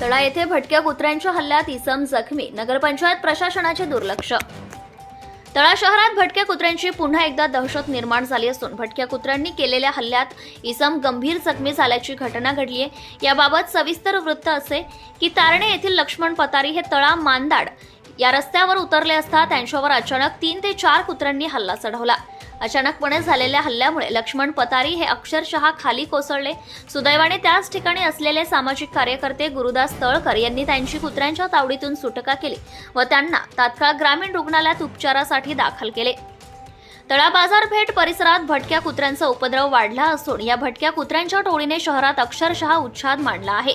तळा येथे भटक्या कुत्र्यांच्या हल्ल्यात इसम जखमी नगरपंचायत प्रशासनाचे दुर्लक्ष. तळा शहरात भटक्या कुत्र्यांची पुन्हा एकदा दहशत निर्माण झाली असून भटक्या कुत्र्यांनी केलेल्या हल्ल्यात इसम गंभीर जखमी झाल्याची घटना घडली आहे. याबाबत सविस्तर वृत्त असे की तारणे येथील लक्ष्मण पतारी हे तळा मानदाड या रस्त्यावर उतरले असता त्यांच्यावर अचानक तीन ते चार कुत्र्यांनी हल्ला चढवला. अचानकपणे झालेल्या हल्ल्यामुळे लक्ष्मण पतारी हे अक्षरशः खाली कोसळले. सुदैवाने त्याच ठिकाणी असलेले सामाजिक कार्यकर्ते गुरुदास तळकर यांनी त्यांची कुत्र्यांच्या तावडीतून सुटका केली व त्यांना तात्काळ ग्रामीण रुग्णालयात उपचारासाठी दाखल केले. तळा बाजारपेठ परिसरात भटक्या कुत्र्यांचा उपद्रव वाढला असून या भटक्या कुत्र्यांच्या टोळीने शहरात अक्षरशः उच्छाद मांडला आहे.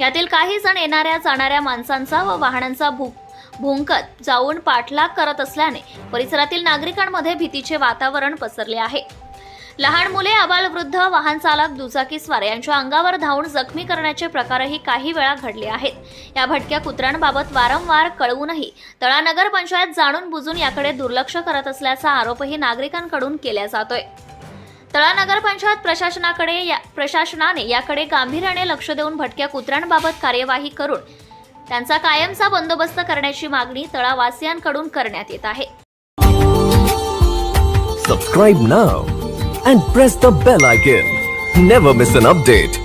यातील काही जण येणाऱ्या जाणाऱ्या माणसांचा व वाहनांचा भूक भुंकत जाऊन पाठलाग करत असल्याने परिसरातील नागरिकांमध्ये भीतीचे वातावरण पसरले आहे. लहान मुले आबालवृद्ध वाहन चालक दुचाकीस्वार यांच्या अंगावर धावून जखमी करण्याचे प्रकारही काही वेळा घडले आहेत. या भटक्या कुत्र्यांबाबत वारंवार कळवूनही तळानगर पंचायत जाणून बुजून याकडे दुर्लक्ष करत असल्याचा आरोपही नागरिकांकडून केला जातोय. तळानगर पंचायत प्रशासनाकडे या प्रशासनाने याकडे गांभीर्याने लक्ष देऊन भटक्या कुत्र्यांबाबत कार्यवाही करून त्यांचा कायमचा बंदोबस्त करण्याची मागणी तळावासियांकडून करण्यात येत आहे. Subscribe now and press the bell icon never miss an update